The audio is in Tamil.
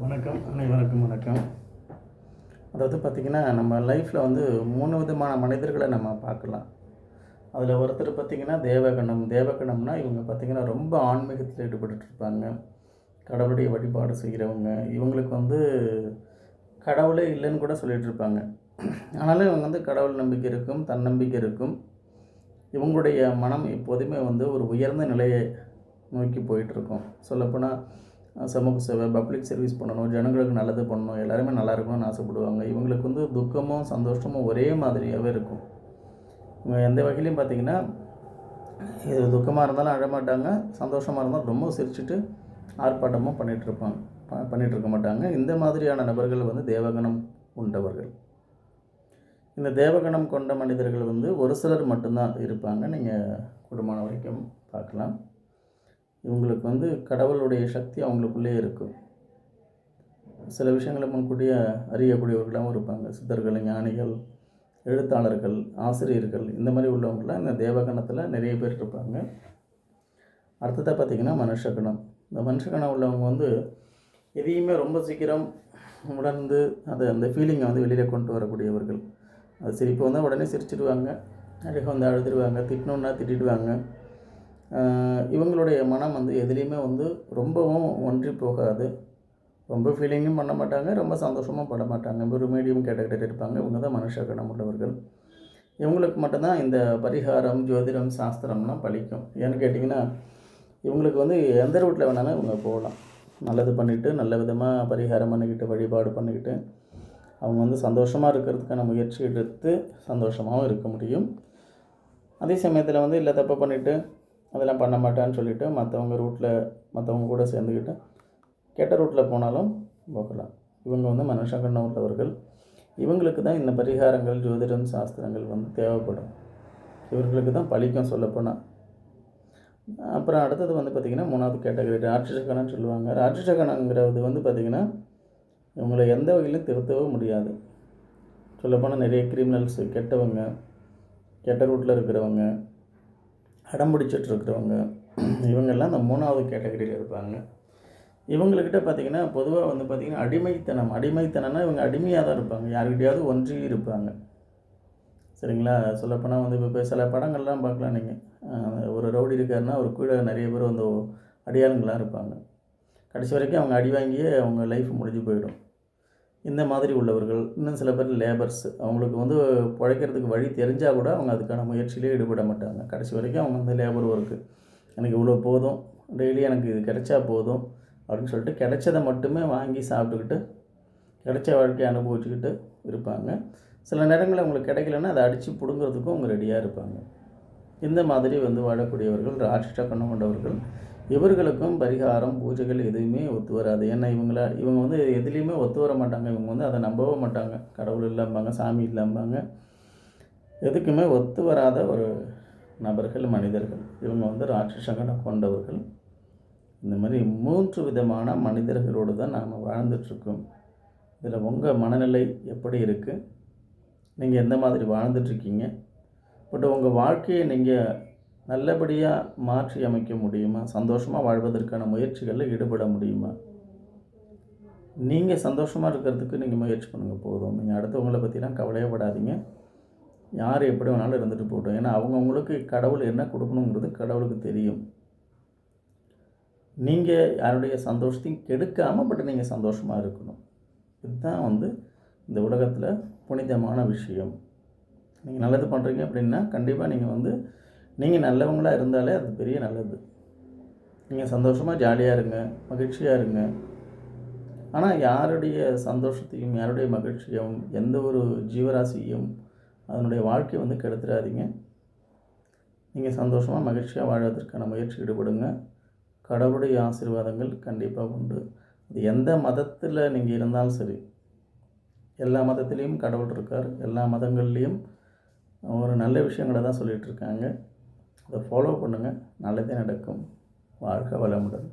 வணக்கம். அனைவருக்கும் வணக்கம். அதாவது பார்த்திங்கன்னா நம்ம லைஃப்பில் வந்து மூணு விதமான மனிதர்களை நம்ம பார்க்கலாம். அதில் ஒருத்தர் பார்த்திங்கன்னா தேவகணம். தேவகணம்னா இவங்க பார்த்திங்கன்னா ரொம்ப ஆன்மீகத்தில் ஈடுபட்டுருப்பாங்க இருப்பாங்க. கடவுளுடைய வழிபாடு செய்கிறவங்க இவங்களுக்கு வந்து கடவுளே இல்லைன்னு கூட சொல்லிகிட்டு இருப்பாங்க. ஆனாலும் இவங்க வந்து கடவுள் நம்பிக்கை இருக்கும் தன்னம்பிக்கை இருக்கும். இவங்களுடைய மனம் எப்போதுமே வந்து ஒரு உயர்ந்த நிலையை நோக்கி போயிட்டுருக்கும் சொல்லப்போனால் சமூக சேவை பப்ளிக் சர்வீஸ் பண்ணணும் ஜனங்களுக்கு நல்லது பண்ணணும் எல்லாருமே நல்லா இருக்கணும்னு ஆசைப்படுவாங்க. இவங்களுக்கு வந்து துக்கமும் சந்தோஷமும் ஒரே மாதிரியாகவே இருக்கும். இவங்க எந்த வகையிலையும் பார்த்தீங்கன்னா இது துக்கமாக இருந்தாலும் அழமாட்டாங்க சந்தோஷமாக இருந்தாலும் ரொம்ப சிரிச்சுட்டு ஆர்ப்பாட்டமும் பண்ணிகிட்டு இருப்பாங்க. ப- இருக்க மாட்டாங்க. இந்த மாதிரியான நபர்கள் வந்து தேவகணம் கொண்டவர்கள். இந்த தேவகணம் கொண்ட மனிதர்கள் வந்து ஒரு சிலர் மட்டும்தான் இருப்பாங்க. நீங்கள் குடும்பம் வரைக்கும் பார்க்கலாம். இவங்களுக்கு வந்து கடவுளுடைய சக்தி அவங்களுக்குள்ளே இருக்கும் சில விஷயங்களை முன்கூட்டியே அறியக்கூடியவர்களாகவும் இருப்பாங்க. சித்தர்கள் ஞானிகள் எழுத்தாளர்கள் ஆசிரியர்கள் இந்த மாதிரி உள்ளவங்களாம் இந்த தேவகணத்தில் நிறைய பேர் இருப்பாங்க. அடுத்ததாக பார்த்திங்கன்னா மனுஷகணம். இந்த மனுஷகணம் உள்ளவங்க வந்து எதையுமே ரொம்ப சீக்கிரம் உணர்ந்து அதை அந்த ஃபீலிங்கை வந்து வெளியில் கொண்டு வரக்கூடியவர்கள். அது சிரிப்பு வந்தால் உடனே சிரிச்சிடுவாங்க. அழகாக வந்து அழுதுடுவாங்க. திட்டணுன்னா திட்டிடுவாங்க. இவங்களுடைய மனம் வந்து எதுலேயுமே வந்து ரொம்பவும் ஒன்றி போகாது. ரொம்ப ஃபீலிங்கும் பண்ண மாட்டாங்க ரொம்ப சந்தோஷமும் பட மாட்டாங்க. ஒரு மீடியம் கேட்டகரி இருப்பாங்க. இவங்க தான் மனுஷ கணம் உள்ளவர்கள் இவங்களுக்கு மட்டும்தான் இந்த பரிகாரம் ஜோதிடம் சாஸ்திரம்லாம் பழிக்கும் ஏன்னு கேட்டிங்கன்னா இவங்களுக்கு வந்து எந்த ரூட்டில் வேணாலும் இவங்க போகலாம். நல்லது பண்ணிவிட்டு நல்ல விதமாக பரிகாரம் பண்ணிக்கிட்டு வழிபாடு பண்ணிக்கிட்டு அவங்க வந்து சந்தோஷமாக இருக்கிறதுக்கான முயற்சி எடுத்து சந்தோஷமாகவும் இருக்க முடியும். அதே சமயத்தில் வந்து இல்லை தப்பு பண்ணிவிட்டு அதெல்லாம் பண்ண மாட்டான்னு சொல்லிவிட்டு மற்றவங்க ரூட்டில் மற்றவங்க கூட சேர்ந்துக்கிட்டு கெட்ட ரூட்டில் போனாலும் போகலாம். இவங்க வந்து மனுஷங்கண்ண உள்ளவர்கள் இவங்களுக்கு தான் இந்த பரிகாரங்கள் ஜோதிடம் சாஸ்திரங்கள் வந்து தேவைப்படும். இவர்களுக்கு தான் பழிக்கும் சொல்லப்போனால் அப்புறம் அடுத்தது வந்து பார்த்திங்கன்னா மூணாவது கேட்டகரி ராட்சசகணம்னு சொல்லுவாங்க. ராட்சசகணங்கிறது வந்து பார்த்திங்கன்னா இவங்களை எந்த வகையிலும் திருத்தவே முடியாது. சொல்லப்போனால் நிறைய கிரிமினல்ஸு கெட்டவங்க கெட்ட ரூட்டில் இருக்கிறவங்க அடம் பிடிச்சிட்டு இருக்கிறவங்க இவங்கெல்லாம் இந்த மூணாவது கேட்டகரியில் இருப்பாங்க. இவங்கக்கிட்ட பார்த்தீங்கன்னா பொதுவாக வந்து பார்த்திங்கன்னா அடிமைத்தனம். அடிமைத்தனம்னா இவங்க அடிமையாக தான் இருப்பாங்க. யாருக்கிட்டையாவது ஒன்றி இருப்பாங்க. சரிங்களா? சொல்லப்போனால் வந்து இப்போ சில படங்கள்லாம் பார்க்கலாம் நீங்கள் ஒரு ரவுடி இருக்காருன்னா ஒரு கூட நிறைய பேர் வந்து அடியாளங்களாக இருப்பாங்க. கடைசி வரைக்கும் அவங்க அடி வாங்கியே அவங்க லைஃப் முடிஞ்சு போயிடும். இந்த மாதிரி உள்ளவர்கள் இன்னும் சில பேர் லேபர்ஸ் அவங்களுக்கு வந்து பிழைக்கிறதுக்கு வழி தெரிஞ்சால் கூட அவங்க அதுக்கான முயற்சியிலே ஈடுபட மாட்டாங்க. கடைசி வரைக்கும் அவங்க வந்து லேபர் ஒர்க்கு எனக்கு இவ்வளோ போதும் டெய்லி எனக்கு இது கிடைச்சா போதும் அப்படின்னு சொல்லிட்டு கிடைச்சதை மட்டுமே வாங்கி சாப்பிட்டுக்கிட்டு கிடைச்ச வாழ்க்கையை அனுபவிச்சுக்கிட்டு இருப்பாங்க. சில நேரங்களில் அவங்களுக்கு கிடைக்கலன்னா அதை அடித்து பிடுங்கிறதுக்கும் அவங்க ரெடியாக இருப்பாங்க. இந்த மாதிரி வந்து வாழக்கூடியவர்கள் ராட்சச கண்ணம் கொண்டவர்கள் இவர்களுக்கும் பரிகாரம் பூஜைகள் எதுவுமே ஒத்து வராது. ஏன்னா இவங்கள இவங்க வந்து எதுலேயுமே ஒத்து வர மாட்டாங்க. இவங்க வந்து அதை நம்பவே மாட்டாங்க. கடவுள் இல்லாம்பாங்க சாமி இல்லாம்பாங்க. எதுக்குமே ஒத்து வராத ஒரு நபர்கள் மனிதர்கள். இவங்க வந்து ராட்சசகனம் கொண்டவர்கள். இந்த மாதிரி மூன்று விதமான மனிதர்களோடு தான் நாம் வாழ்ந்துட்டுருக்கோம். இதில் உங்கள் மனநிலை எப்படி இருக்குது? நீங்கள் எந்த மாதிரி வாழ்ந்துட்டுருக்கீங்க? பட் உங்கள் வாழ்க்கையை நீங்கள் நல்லபடியாக மாற்றி அமைக்க முடியுமா? சந்தோஷமாக வாழ்வதற்கான முயற்சிகளில் ஈடுபட முடியுமா? நீங்கள் சந்தோஷமாக இருக்கிறதுக்கு நீங்கள் முயற்சி பண்ணுங்கள் போதும். நீங்கள் அடுத்தவங்களை பற்றிலாம் கவலையப்படாதீங்க யார் எப்படி வேணாலும் இருந்துட்டு போட்டோம் ஏன்னா அவங்கவுங்களுக்கு கடவுள் என்ன கொடுக்கணுங்கிறது கடவுளுக்கு தெரியும். நீங்கள் யாருடைய சந்தோஷத்தையும் கெடுக்காமல் பட் நீங்கள் சந்தோஷமாக இருக்கணும். இதுதான் வந்து இந்த உலகத்தில் புனிதமான விஷயம். நீங்கள் நல்லது பண்ணுறீங்க அப்படின்னா கண்டிப்பாக நீங்கள் வந்து நீங்கள் நல்லவங்களாக இருந்தாலே அது பெரிய நல்லது. நீங்கள் சந்தோஷமாக ஜாலியாக இருங்க மகிழ்ச்சியாக இருங்க. ஆனால் யாருடைய சந்தோஷத்தையும் யாருடைய மகிழ்ச்சியும் எந்த ஒரு ஜீவராசியும் அதனுடைய வாழ்க்கையை வந்து கெடுத்துடாதீங்க நீங்கள் சந்தோஷமாக மகிழ்ச்சியாக வாழ்வதற்கான முயற்சி ஈடுபடுங்க. கடவுளுடைய ஆசீர்வாதங்கள் கண்டிப்பாக உண்டு. அது எந்த மதத்தில் நீங்கள் இருந்தாலும் சரி. எல்லா மதத்துலேயும் கடவுள் இருக்கார். எல்லா மதங்கள்லேயும் ஒரு நல்ல விஷயங்களை தான் சொல்லிகிட்டு இருக்காங்க. அதை ஃபாலோ பண்ணுங்கள் நல்லதே நடக்கும். வாழ்க வளமுடன்.